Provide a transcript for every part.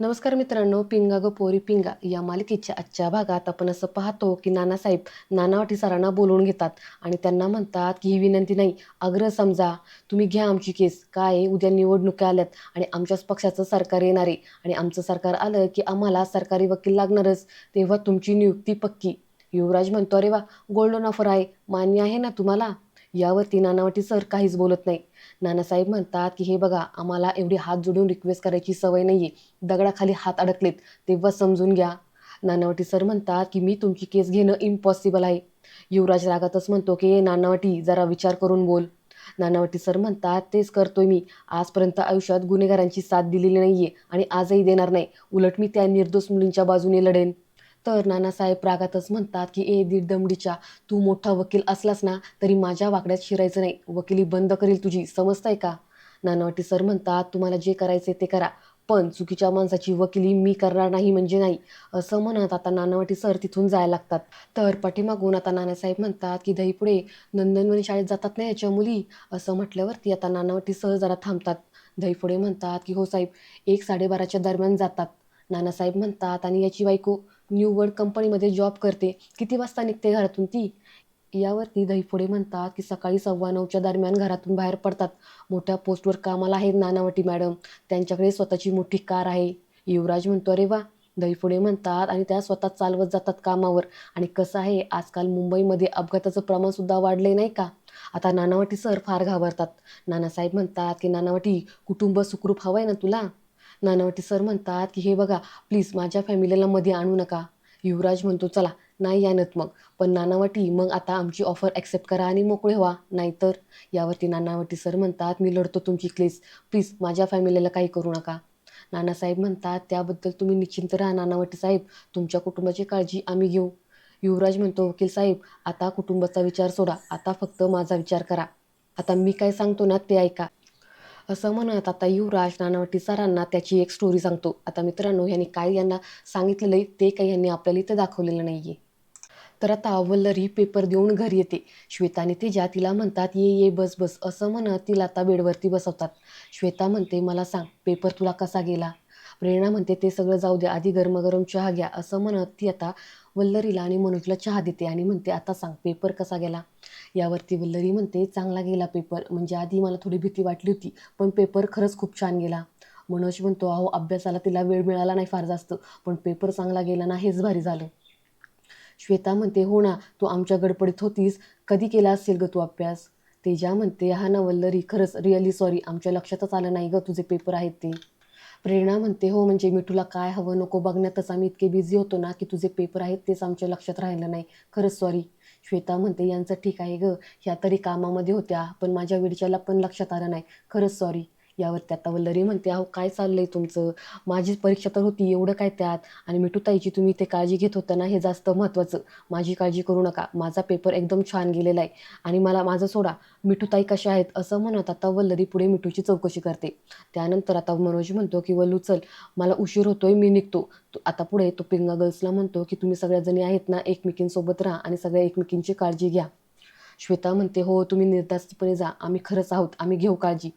नमस्कार मित्रांनो पिंगा ग पोरी पिंगा या मालिकेच्या आजच्या भागात आपण असं पाहतो की नानासाहेब नानावटी सरांना बोलवून घेतात आणि त्यांना म्हणतात की ही विनंती नाही अग्र समजा तुम्ही घ्या आमची केस काय आहे, उद्या निवडणुका आल्यात आणि आमच्याच पक्षाचं सरकार येणार आहे आणि आमचं सरकार आलं की आम्हाला सरकारी वकील लागणारच तेव्हा तुमची नियुक्ती पक्की. युवराज म्हणतो अरे वा गोल्डन ऑफर आहे मान्य आहे ना तुम्हाला? यावरती नानावटी सर काहीच बोलत नाही. नानासाहेब म्हणतात की हे बघा आम्हाला एवढी हात जोडून रिक्वेस्ट करायची सवय नाही आहे दगडाखाली हात अडकलेत. तेव्हा समजून घ्या. नानावटी सर म्हणतात की मी तुमची केस घेणं इम्पॉसिबल आहे. युवराज रागातच म्हणतो की नानावटी जरा विचार करून बोल. नानावटी सर म्हणतात तेच करतोय मी. आजपर्यंत आयुष्यात गुन्हेगारांची साथ दिलेली नाही आहे आणि आजही देणार नाही. उलट मी त्या निर्दोष मुलींच्या बाजूने लढेन. तर नानासाहेब रागातच म्हणतात की ए दीड दमडीच्या तू मोठा वकील असलास ना तरी माझ्या वाकड्यात शिरायचं नाही. वकिली बंद करील तुझी समजताय का? नानावटी सर म्हणतात तुम्हाला जे करायचे ते करा. पण चुकीच्या माणसाची वकिली मी करणार नाही म्हणजे नाही. असं म्हणत आता नानावटी सर तिथून जायला लागतात. तर पाठीमागून आता नानासाहेब म्हणतात की दहीपुढे नंदनवनी शाळेत जातात ना याच्या मुली? असं म्हटल्यावरती आता नानावटी सर जरा थांबतात. दहीपुढे म्हणतात की हो साहेब एक साडेबाराच्या दरम्यान जातात. नानासाहेब म्हणतात आणि याची बायको? न्यू वर्ल्ड कंपनीमध्ये जॉब करते. किती वाजता निघते घरातून ती? यावरती दहीफोडे म्हणतात की सकाळी सव्वा नऊच्या दरम्यान घरातून बाहेर पडतात. मोठ्या पोस्टवर कामाला आहेत नानावटी मॅडम त्यांच्याकडे स्वतःची मोठी कार आहे. युवराज म्हणतो अरे वा! दहीफोडे म्हणतात आणि त्या स्वतः चालवत जातात कामावर. आणि कसं आहे आजकाल मुंबईमध्ये अपघाताचं प्रमाणसुद्धा वाढले नाही का? आता नानावटी सर फार घाबरतात. नानासाहेब म्हणतात की नानावटी कुटुंब सुखरूप हवं आहे ना तुला? नानावटी सर म्हणतात की हे बघा प्लीज माझ्या फॅमिलीला मध्ये आणू नका. युवराज म्हणतो चला नाही आणत मग. पण नानावटी मग आता आमची ऑफर ॲक्सेप्ट करा आणि मोकळे व्हा. नाहीतर यावरती नानावटी सर म्हणतात मी लढतो तुमची क्लीज प्लीज माझ्या फॅमिलीला काही करू नका. नानासाहेब म्हणतात त्याबद्दल तुम्ही निश्चिंत राहा नानावटी साहेब. तुमच्या कुटुंबाची काळजी आम्ही घेऊ. युवराज म्हणतो वकील साहेब आता कुटुंबाचा विचार सोडा. आता फक्त माझा विचार करा. आता मी काय सांगतो ना ते ऐका. असं म्हणत आता युवराज नानावटी सरांना त्याची एक स्टोरी सांगतो. आता मित्रांनो यांनी काय यांना सांगितलेलं आहे ते काही यांनी आपल्याला इथं दाखवलेलं नाही आहे तर आता वल्लरी पेपर देऊन घरी येते. श्वेताने ते तेजा तिला म्हणतात ये ये बस बस असं म्हणत तिला आता बेडवरती बसवतात. श्वेता म्हणते मला सांग पेपर तुला कसा गेला? प्रेरणा म्हणते ते सगळं जाऊ द्या आधी गरमागरम चहा घ्या असं म्हणत ती आता वल्लरीला आणि मनोजला चहा देते आणि म्हणते आता सांग पेपर कसा गेला? यावरती वल्लरी म्हणते चांगला गेला पेपर म्हणजे आधी मला थोडी भीती वाटली होती पण पेपर खरंच खूप छान गेला. मनोज म्हणतो अहो अभ्यासाला तिला वेळ मिळाला नाही फार जास्त पण पेपर चांगला गेला ना हेच भारी झालं. श्वेता म्हणते हो ना तू आमच्या गडबडीत होतीस. कधी केला असेल ग तू अभ्यास? तेजा म्हणते हा ना वल्लरी खरंच रिअली सॉरी आमच्या लक्षातच आलं नाही ग तुझे पेपर आहेत ते. प्रेरणा म्हणते हो म्हणजे मी तुला काय हवं नको बघण्यातच आम्ही इतके बिझी होतो ना की तुझे पेपर आहेत तेच आमच्या लक्षात राहिलं नाही. खरंच सॉरी श्वेता म्हणते यांचं ठीक आहे ग. ह्या तरी कामामध्ये होत्या पण माझ्या विडच्याला पण लक्षात आलं नाही. खरंच सॉरी यावरती आता वल्लरी म्हणते अहो काय चाललंय तुमचं? माझी परीक्षा तर होती एवढं काय त्यात? आणि मिठूताईची तुम्ही ते काळजी घेत होता ना हे जास्त महत्त्वाचं माझी काळजी करू नका. माझा पेपर एकदम छान गेलेला आहे. आणि मला माझं सोडा. मिठूताई कशा आहेत? असं म्हणत आता वल्लरी पुढे मिठूची चौकशी करते. त्यानंतर आता मनोज म्हणतो की वल्लू चल. मला उशीर होतोय मी निघतो. आता पुढे तो पिंगा गर्ल्सला म्हणतो की तुम्ही सगळ्याजणी आहेत ना एकमेकींसोबत राहा आणि सगळ्या एकमेकींची काळजी घ्या. श्वेता म्हणते हो तुम्ही निर्धास्तपणे जा. आम्ही खरंच आहोत. आम्ही घेऊ काळजी.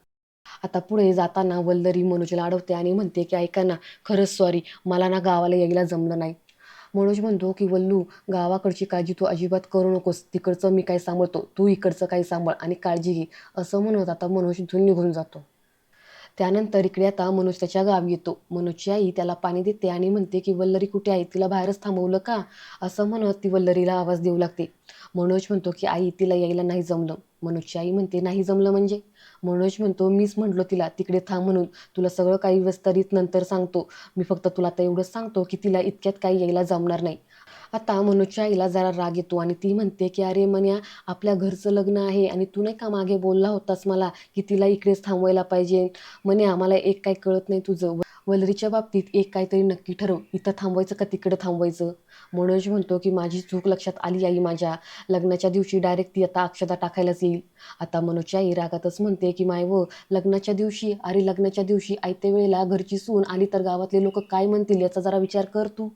आता पुढे जाताना वल्लरी मनोजला अडवते आणि म्हणते की ऐका ना खरंच सॉरी मला ना गावाला यायला जमलं नाही. मनोज म्हणतो की वल्लू गावाकडची काळजी तू अजिबात करू नकोस. तिकडचं मी काय सांभाळतो? तू इकडचं काही सांभाळ आणि काळजी घे. असं म्हणत आता मनोज इथून निघून जातो. त्यानंतर इकडे आता मनोज त्याच्या गावी येतो. मनोजची आई त्याला पाणी देते आणि म्हणते की वल्लरी कुठे आहे? तिला बाहेरच थांबवलं का? असं म्हणत ती वल्लरीला आवाज देऊ लागते. मनोज म्हणतो की आई तिला यायला नाही जमलं. मनोजची आई म्हणते नाही जमलं म्हणजे? मनोज म्हणतो मीच म्हटलो तिला तिकडे थांब म्हणून. तुला सगळं काही विस्तारित नंतर सांगतो. मी फक्त तुला आता एवढंच सांगतो की तिला इतक्यात काही यायला जमणार नाही. आता मनोजच्या आईला जरा राग येतो आणि ती म्हणते की अरे मन्या आपल्या घरचं लग्न आहे आणि तू नाही का मागे बोलला होतास मला की तिला इकडेच थांबवायला पाहिजे? म्हणे आम्हाला एक काय कळत नाही तुझं. वलरीच्या बाबतीत एक काहीतरी नक्की ठरव. इथं थांबवायचं का तिकडं थांबवायचं? मनोज म्हणतो की माझी चूक लक्षात आली आई माझ्या लग्नाच्या दिवशी डायरेक्ट ती आता अक्षता टाकायलाच येईल. आता मनोजची आई रागातच म्हणते की माय व लग्नाच्या दिवशी अरे लग्नाच्या दिवशी आयत्या वेळेला घरची सून आली तर गावातले लोक काय म्हणतील याचा जरा विचार कर तू.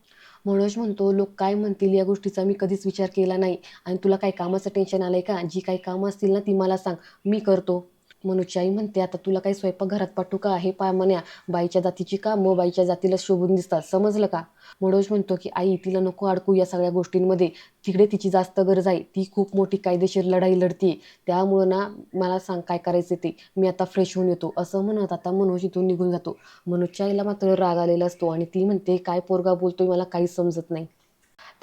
मनोज म्हणतो लोक काय म्हणतील या गोष्टीचा मी कधीच विचार केला नाही. आणि तुला काही कामाचं टेन्शन आलं आहे का? जी काही कामं असतील ना ती मला सांग. मी करतो. मनुची आई म्हणते आता तुला काही स्वयंपाक घरात पाठू का? हे पाय म्हण्या बाईच्या जातीची कामं बाईच्या जातीला शोभून दिसतात. समजलं का? मनोज म्हणतो की आई तिला नको अडकू या सगळ्या गोष्टींमध्ये. तिकडे तिची जास्त गरज आहे. ती खूप मोठी कायदेशीर लढाई लढते त्यामुळं ना मला सांग काय करायचं ते? मी आता फ्रेश होऊन येतो. असं म्हणत आता मनोज इथून निघून जातो. मनोजच्या आईला मात्र राग आलेला असतो आणि ती म्हणते काय पोरगा बोलतोय मला काहीच समजत नाही.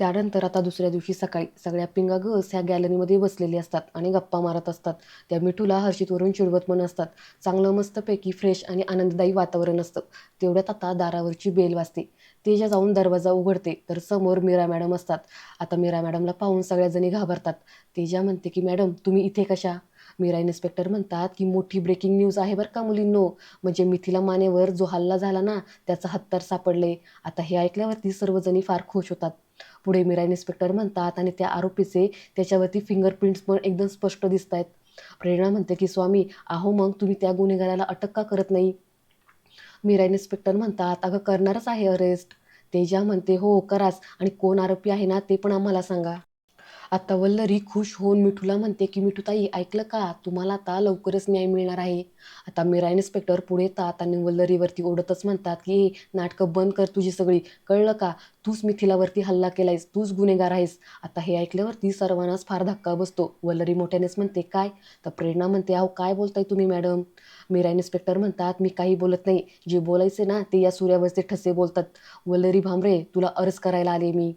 त्यानंतर आता दुसऱ्या दिवशी सकाळी सगळ्या पिंगा गर्ल्स ह्या गॅलरीमध्ये बसलेली असतात आणि गप्पा मारत असतात. त्या मिठूला हर्षितवरून चिडवत पण असतात. चांगलं मस्तपैकी फ्रेश आणि आनंददायी वातावरण असतं. तेवढ्यात आता दारावरची बेल वाजते. तेजा जाऊन दरवाजा उघडते. तर समोर मीरा मॅडम असतात. आता मीरा मॅडमला पाहून सगळ्याजणी घाबरतात. तेजा म्हणते की मॅडम तुम्ही इथे कशा? मीरा इन्स्पेक्टर म्हणतात की मोठी ब्रेकिंग न्यूज आहे बरं का मुलींनो. म्हणजे मिथिला मानेवर जो हल्ला झाला ना त्याचा हत्तर सापडले. आता हे ऐकल्यावरती सर्वजणी फार खुश होतात. पुढे मिरा इन्स्पेक्टर म्हणतात आणि त्या आरोपीचे त्याच्यावरती फिंगरप्रिंट्स पण एकदम स्पष्ट दिसत आहेत प्रेरणा म्हणते की स्वामी अहो मग तुम्ही त्या गुन्हेगाराला अटक का करत नाही? मीरा इन्स्पेक्टर म्हणतात अगं करणारच आहे अरेस्ट तेजा म्हणते हो कराच. आणि कोण आरोपी आहे ना ते पण आम्हाला सांगा. आता वल्लरी खुश होऊन मिठूला म्हणते की मिठूताई ऐकलं का? तुम्हाला आता लवकरच न्याय मिळणार आहे. आता मीरा इन्स्पेक्टर पुढे येतात आणि वल्लरीवरती ओढतच म्हणतात की नाटकं बंद कर तुझी सगळी. कळलं का? तूच मिथिलावरती हल्ला केलायस. तूच गुन्हेगार आहेस. आता हे ऐकल्यावरती सर्वांनाच फार धक्का बसतो. वल्लरी मोठ्यानेच म्हणते काय? तर प्रेरणा म्हणते अहो काय बोलताय तुम्ही मॅडम? मीरा इन्स्पेक्टर म्हणतात मी काही बोलत नाही. जे बोलायचे ना ते या सूर्यावरचे ठसे बोलतात. वल्लरी भांबरे तुला अर्ज करायला आले मी.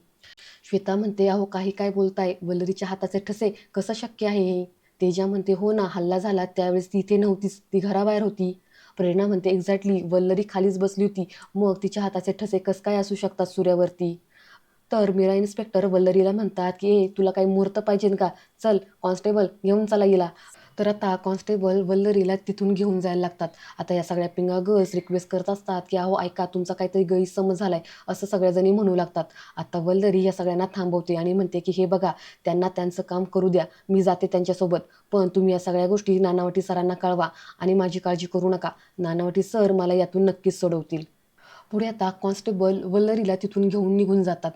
श्वेता म्हणते अहो काही काय बोलताय? वल्लरीच्या हाताचे ठसे कसं शक्य आहे? हे तेजा म्हणते हो ना हल्ला झाला. त्यावेळेस ती इथे नव्हतीच. ती घराबाहेर होती. प्रेरणा म्हणते एक्झॅक्टली वल्लरी खालीच बसली होती. मग तिच्या हाताचे ठसे कस काय असू शकतात सूर्यावरती? तर मीरा इन्स्पेक्टर वल्लरीला म्हणतात की ए तुला काही मुहूर्त पाहिजे का? चल कॉन्स्टेबल घेऊन चला गेला तर आता कॉन्स्टेबल वल्लरीला तिथून घेऊन जायला लागतात. आता या सगळ्या पिंगा गर्ल्स रिक्वेस्ट करत असतात की अहो ऐका तुमचा काहीतरी गैरसमज झालाय. असं सगळ्याजणी म्हणू लागतात. आता वल्लरी या सगळ्यांना थांबवते आणि म्हणते की हे बघा त्यांना त्यांचं काम करू द्या. मी जाते त्यांच्यासोबत. पण तुम्ही या सगळ्या गोष्टी नानावटी सरांना कळवा आणि माझी काळजी करू नका. नानावटी सर मला यातून नक्कीच सोडवतील. पुढे आता कॉन्स्टेबल वल्लरीला तिथून घेऊन निघून जातात.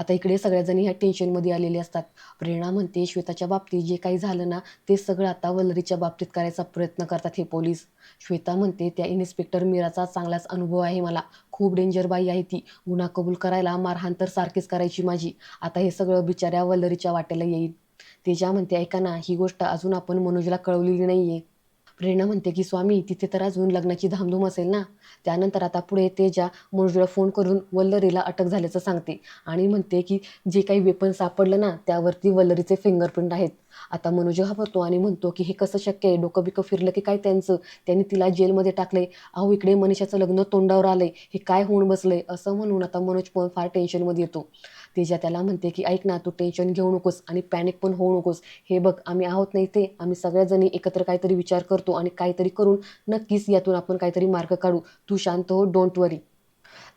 आता इकडे सगळ्याजणी ह्या टेन्शनमध्ये आलेले असतात. प्रेरणा म्हणते श्वेताच्या बाबतीत जे काही झालं ना ते सगळं आता वल्लरीच्या बाबतीत करायचा प्रयत्न करतात हे पोलीस. श्वेता म्हणते त्या इन्स्पेक्टर मीराचा चांगलाच अनुभव आहे मला. खूप डेंजर बाई आहे ती. गुन्हा कबूल करायला मारहाण तर सारखीच करायची माझी. आता हे सगळं बिचाऱ्या वल्लरीच्या वाट्याला येईल. तेजा म्हणते ऐका ना ही गोष्ट अजून आपण मनोजला कळवलेली नाही आहे प्रेरणा म्हणते की स्वामी तिथे तर अजून लग्नाची धामधूम असेल ना? त्यानंतर आता पुढे तेजा मनोजला फोन करून वल्लरीला अटक झाल्याचं सांगते. आणि म्हणते की जे काही वेपन सापडलं ना त्यावरती वल्लरीचे फिंगरप्रिंट आहेत. आता मनोज घाबरतो आणि म्हणतो की हे कसं शक्य आहे? डोकं बिकं फिरलं की काय त्यांचं? त्यांनी तिला जेलमध्ये टाकले अहो इकडे मनीषाचं लग्न तोंडावर आलंय. हे काय होऊन बसलंय? असं म्हणून आता मनोज पण फार टेन्शनमध्ये येतो. तेजा त्याला म्हणते की ऐक ना तू टेन्शन घेऊ नकोस आणि पॅनिक पण होऊ नकोस. हे बघ आम्ही आहोत नाही ते आम्ही सगळ्याजणी एकत्र काहीतरी विचार करतो. आणि काहीतरी करून नक्कीच यातून आपण काहीतरी मार्ग काढू. तू शांत हो डोंट वरी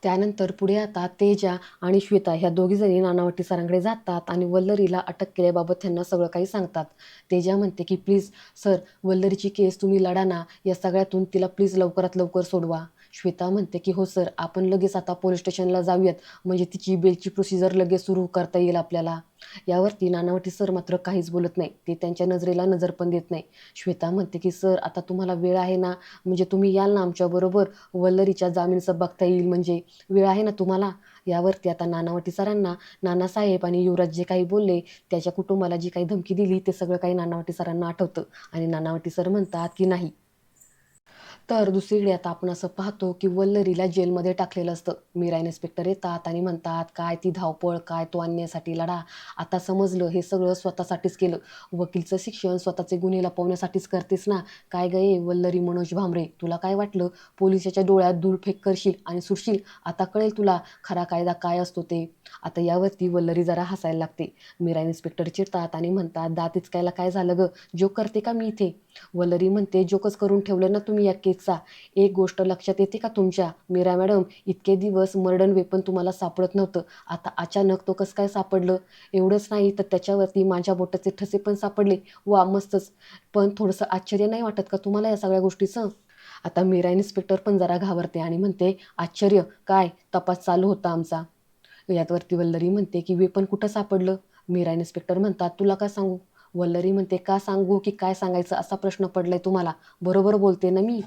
त्यानंतर पुढे आता तेजा आणि श्वेता ह्या दोघीजणी नानावटी सरांकडे जातात आणि वल्लरीला अटक केल्याबाबत त्यांना सगळं काही सांगतात. तेजा म्हणते की प्लीज सर वल्लरीची केस तुम्ही लढा ना. या सगळ्यातून तिला प्लीज लवकरात लवकर सोडवा. श्वेता म्हणते की हो सर आपण लगेच आता पोलीस स्टेशनला जाऊयात. म्हणजे तिची बेलची प्रोसिजर लगेच सुरू करता येईल आपल्याला. यावरती नानावटी सर मात्र काहीच बोलत नाही. ते त्यांच्या नजरेला नजर पण देत नाही. श्वेता म्हणते की सर आता तुम्हाला वेळ आहे ना? म्हणजे तुम्ही याल ना आमच्याबरोबर वल्लरीच्या जामीनचं बघता येईल म्हणजे. वेळ आहे ना तुम्हाला? यावरती आता नानावटी सरांना नानासाहेब आणि युवराज जे काही बोलले त्याच्या कुटुंबाला जी काही धमकी दिली ते सगळं काही नानावटी सरांना आठवतं. आणि नानावटी सर म्हणतात की नाही तर दुसरीकडे आता आपण असं पाहतो की वल्लरीला जेलमध्ये टाकलेलं असतं. मीरा इन्स्पेक्टर येतात आणि म्हणतात काय ती धावपळ काय तो आणण्यासाठी लढा. आता समजलं हे सगळं स्वतःसाठीच केलं. वकीलचं शिक्षण स्वतःचे गुन्हे लपवण्यासाठीच करतेस ना. काय गये वल्लरी मनोज भांबरे तुला काय वाटलं? पोलिसाच्या डोळ्यात धूळफेक करशील आणि सुटशील. आता कळेल तुला खरा कायदा काय असतो ते. आता यावरती वल्लरी जरा हसायला लागते. मीरा इन्स्पेक्टर चिडतात आणि म्हणतात दात इचकायला काय झालं ग? जो करते का मी इथे? वल्लरी म्हणते जोकच करून ठेवलं ना तुम्ही या केसचा एक गोष्ट लक्षात येते का तुमच्या? मीरा मॅडम इतके दिवस मर्डन वेपन तुम्हाला सापडत नव्हतं. आता अचानक तो कसं काय सापडलं? एवढंच नाही तर त्याच्यावरती माझ्या बोटाचे ठसे पण सापडले. वा मस्तच. पण थोडंसं आश्चर्य नाही वाटत का तुम्हाला या सगळ्या गोष्टीचं? आता मीरा इन्स्पेक्टर पण जरा घाबरते आणि म्हणते आश्चर्य काय? तपास चालू होता आमचा. यातवरती वल्लरी म्हणते की वेपन कुठं सापडलं? मीरा इन्स्पेक्टर म्हणतात तुला का सांगू? वल्लरी म्हणते का सांगू की काय सांगायचं असा प्रश्न पडलाय तुम्हाला? बरोबर बोलते ना मी.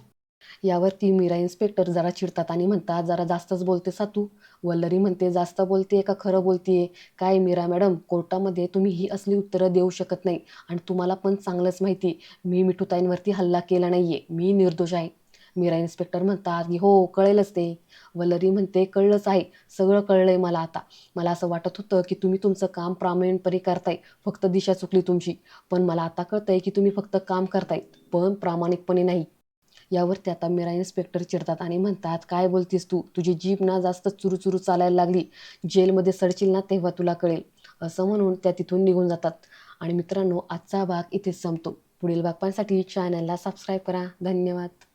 यावरती मीरा इन्स्पेक्टर जरा चिडतात आणि म्हणतात जरा जास्तच बोलते सातू तू. वल्लरी म्हणते जास्त बोलते का खरं बोलतेय? काय मीरा मॅडम कोर्टामध्ये तुम्ही ही असली उत्तरं देऊ शकत नाही आणि तुम्हाला पण चांगलंच माहिती मी मिठूताईंवरती हल्ला केला नाहीये मी निर्दोष आहे. मीरा इन्स्पेक्टर म्हणतात की हो कळेलच ते. वल्लरी म्हणते कळलंच आहे सगळं कळलंय मला आता. मला असं वाटत होतं की तुम्ही तुमचं काम प्रामाणिकपणे करताय फक्त दिशा चुकली तुमची. पण मला आता कळतंय की तुम्ही फक्त काम करताय पण प्रामाणिकपणे नाही. यावरती आता मीरा इन्स्पेक्टर चिडतात आणि म्हणतात काय बोलतीस तू? तुझी जीभ ना जास्त चुरूचुरू चालायला लागली. जेलमध्ये सडशील ना तेव्हा तुला कळेल. असं म्हणून त्या तिथून निघून जातात. आणि मित्रांनो आजचा भाग इथेच संपतो. पुढील भाग पाहण्यासाठी चॅनलला सबस्क्राईब करा. धन्यवाद.